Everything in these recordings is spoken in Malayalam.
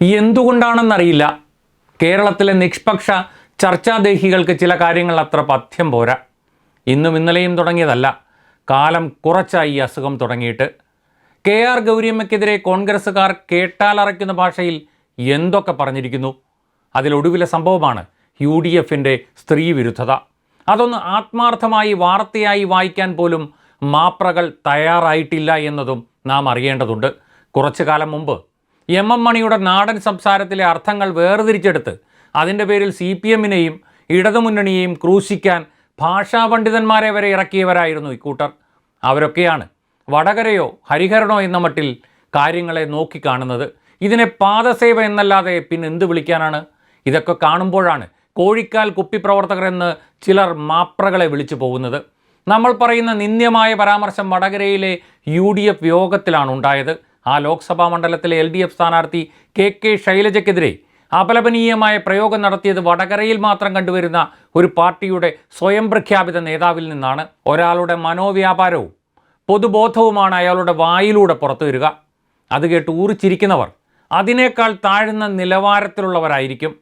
എന്തുകൊണ്ടാണെന്നറിയില്ല. കേരളത്തിലെ നിഷ്പക്ഷ ചർച്ചാദേഹികൾക്ക് ചില കാര്യങ്ങൾ അത്ര പഥ്യം പോരാ. ഇന്നും ഇന്നലെയും തുടങ്ങിയതല്ല. കാലം കുറച്ചായി ഈ അസുഖം തുടങ്ങിയിട്ട്. കെ ആർ ഗൗരിയമ്മയ്ക്കെതിരെ കോൺഗ്രസ്സുകാർ കേട്ടാലറയ്ക്കുന്ന ഭാഷയിൽ എന്തൊക്കെ പറഞ്ഞിരിക്കുന്നു? അതിലൊടുവിലെ സംഭവമാണ് യു ഡി എഫിന്റെ സ്ത്രീവിരുദ്ധത അതൊന്ന് ആത്മാർത്ഥമായി വാർത്തയായി വായിക്കാൻ പോലും മാപ്രകൾ തയ്യാറായിട്ടില്ല എന്നതും നാം അറിയേണ്ടതുണ്ട്. കുറച്ചു കാലം മുമ്പ് എം എം മണിയുടെ നാടൻ സംസാരത്തിലെ അർത്ഥങ്ങൾ വേർതിരിച്ചെടുത്ത് അതിന്റെ പേരിൽ സി പി എമ്മിനെയും ഇടതുമുന്നണിയെയും ക്രൂശിക്കാൻ ഭാഷാ പണ്ഡിതന്മാരെ വരെ ഇറക്കിയവരായിരുന്നു ഇക്കൂട്ടർ അവരൊക്കെയാണ് വടകരയോ ഹരിഹരനോ എന്ന മട്ടിൽ കാര്യങ്ങളെ നോക്കിക്കാണുന്നത്. ഇതിനെ പാദസേവ എന്നല്ലാതെ പിന്നെ എന്ത് വിളിക്കാനാണ്? ഇതൊക്കെ കാണുമ്പോഴാണ് കോഴിക്കാൽ കുപ്പി പ്രവർത്തകരെന്ന് ചിലർ മാപ്രകളെ വിളിച്ചു പോകുന്നത്. നമ്മൾ പറയുന്ന നിന്ദ്യമായ പരാമർശം വടകരയിലെ യു ഡി എഫ് യോഗത്തിലാണ് ഉണ്ടായത്. ആ ലോക്സഭാ മണ്ഡലത്തിലെ എൽ ഡി എഫ് സ്ഥാനാർത്ഥി കെ കെ ശൈലജയ്ക്കെതിരെ അപലപനീയമായ പ്രയോഗം നടത്തിയത് വടകരയിൽ മാത്രം കണ്ടുവരുന്ന ഒരു പാർട്ടിയുടെ സ്വയം പ്രഖ്യാപിത നേതാവിൽ നിന്നാണ്. ഒരാളുടെ മനോവ്യാപാരവും പൊതുബോധവുമാണ് അയാളുടെ വായിലൂടെ പുറത്തു വരിക. അത് കേട്ട് ഊറിച്ചിരിക്കുന്നവർ അതിനേക്കാൾ താഴ്ന്ന നിലവാരത്തിലുള്ളവരായിരിക്കും.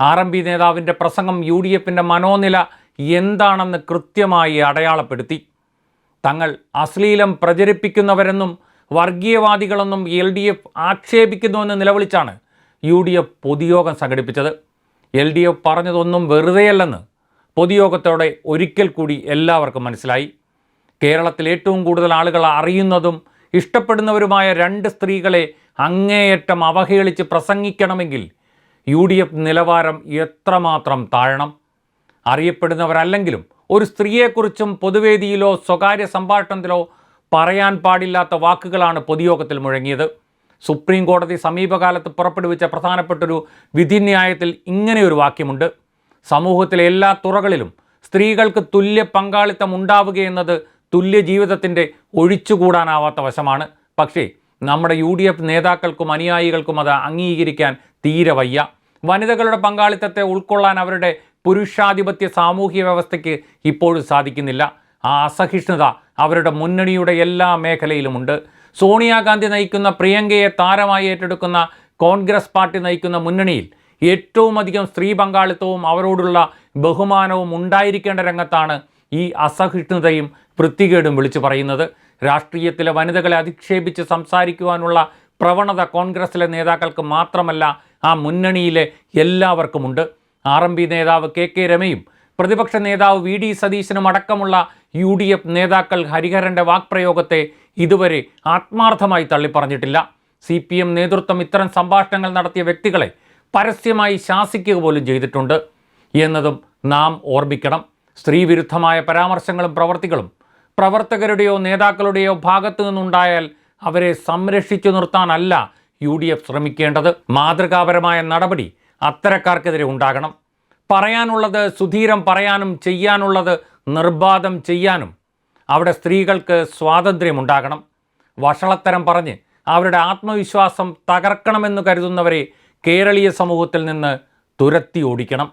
ആർ എം പി നേതാവിന്റെ പ്രസംഗം യു ഡി എഫിന്റെ മനോനില എന്താണെന്ന് കൃത്യമായി അടയാളപ്പെടുത്തി. തങ്ങൾ അശ്ലീലം പ്രചരിപ്പിക്കുന്നവരെന്നും വർഗീയവാദികളെന്നും എൽ ഡി എഫ് ആക്ഷേപിക്കുന്നുവെന്ന് നിലവിളിച്ചാണ് യു ഡി എഫ് പൊതുയോഗം സംഘടിപ്പിച്ചത്. എൽ ഡി എഫ് പറഞ്ഞതൊന്നും വെറുതെയല്ലെന്ന് പൊതുയോഗത്തോടെ ഒരിക്കൽ കൂടി എല്ലാവർക്കും മനസ്സിലായി. കേരളത്തിൽ ഏറ്റവും കൂടുതൽ ആളുകൾ അറിയുന്നതും ഇഷ്ടപ്പെടുന്നവരുമായ രണ്ട് സ്ത്രീകളെ അങ്ങേയറ്റം അവഹേളിച്ച് പ്രസംഗിക്കണമെങ്കിൽ യു ഡി എഫ് നിലവാരം എത്രമാത്രം താഴണം? അറിയപ്പെടുന്നവരല്ലെങ്കിലും ഒരു സ്ത്രീയെക്കുറിച്ചും പൊതുവേദിയിലോ സ്വകാര്യ സംഭാഷണത്തിലോ പറയാൻ പാടില്ലാത്ത വാക്കുകളാണ് പൊതുയോഗത്തിൽ മുഴങ്ങിയത്. സുപ്രീം കോടതി സമീപകാലത്ത് പുറപ്പെടുവിച്ച പ്രധാനപ്പെട്ടൊരു വിധിന്യായത്തിൽ ഇങ്ങനെയൊരു വാക്യമുണ്ട്. സമൂഹത്തിലെ എല്ലാ തുറകളിലും സ്ത്രീകൾക്ക് തുല്യ പങ്കാളിത്തം ഉണ്ടാവുകയെന്നത് തുല്യ ജീവിതത്തിന്റെ ഒഴിച്ചുകൂടാനാവാത്ത വശമാണ്. പക്ഷേ നമ്മുടെ യു ഡി എഫ് നേതാക്കൾക്കും അനുയായികൾക്കും അത് അംഗീകരിക്കാൻ തീരെ വയ്യ. വനിതകളുടെ പങ്കാളിത്തത്തെ ഉൾക്കൊള്ളാൻ അവരുടെ പുരുഷാധിപത്യ സാമൂഹ്യ വ്യവസ്ഥയ്ക്ക് ഇപ്പോഴും സാധിക്കുന്നില്ല. ആ അസഹിഷ്ണുത അവരുടെ മുന്നണിയുടെ എല്ലാ മേഖലയിലുമുണ്ട്. സോണിയാഗാന്ധി നയിക്കുന്ന പ്രിയങ്കയെ താരമായി ഏറ്റെടുക്കുന്ന കോൺഗ്രസ് പാർട്ടി നയിക്കുന്ന മുന്നണിയിൽ ഏറ്റവും അധികം സ്ത്രീ പങ്കാളിത്തവും അവരോടുള്ള ബഹുമാനവും ഉണ്ടായിരിക്കേണ്ട രംഗത്താണ് ഈ അസഹിഷ്ണുതയും വൃത്തികേടും വിളിച്ചു പറയുന്നത്. രാഷ്ട്രീയത്തിലെ വനിതകളെ അധിക്ഷേപിച്ച് സംസാരിക്കുവാനുള്ള പ്രവണത കോൺഗ്രസിലെ നേതാക്കൾക്ക് മാത്രമല്ല ആ മുന്നണിയിലെ എല്ലാവർക്കുമുണ്ട്. ആർ എം പി നേതാവ് കെ കെ രമയും പ്രതിപക്ഷ നേതാവ് വി ഡി സതീശനും അടക്കമുള്ള യു ഡി എഫ് നേതാക്കൾ ഹരിഹരന്റെ വാക്പ്രയോഗത്തെ ഇതുവരെ ആത്മാർത്ഥമായി തള്ളിപ്പറഞ്ഞിട്ടില്ല. സി പി എം നേതൃത്വം ഇത്തരം സംഭാഷണങ്ങൾ നടത്തിയ വ്യക്തികളെ പരസ്യമായി ശാസിക്കുക പോലും ചെയ്തിട്ടുണ്ട്. എന്നതും നാം ഓർമ്മിക്കണം. സ്ത്രീവിരുദ്ധമായ പരാമർശങ്ങളും പ്രവർത്തികളും പ്രവർത്തകരുടെയോ നേതാക്കളുടെയോ ഭാഗത്തു നിന്നുണ്ടായാൽ അവരെ സംരക്ഷിച്ചു നിർത്താനല്ല യു ഡി എഫ് ശ്രമിക്കേണ്ടത്. മാതൃകാപരമായ നടപടി അത്തരക്കാർക്കെതിരെ ഉണ്ടാകണം. പറയാനുള്ളത് സുധീരം പറയാനും ചെയ്യാനുള്ളത് നിർബാധം ചെയ്യാനും അവിടെ സ്ത്രീകൾക്ക് സ്വാതന്ത്ര്യമുണ്ടാകണം. വഷളത്തരം പറഞ്ഞ് അവരുടെ ആത്മവിശ്വാസം തകർക്കണമെന്ന് കരുതുന്നവരെ കേരളീയ സമൂഹത്തിൽ നിന്ന് തുരത്തി ഓടിക്കണം.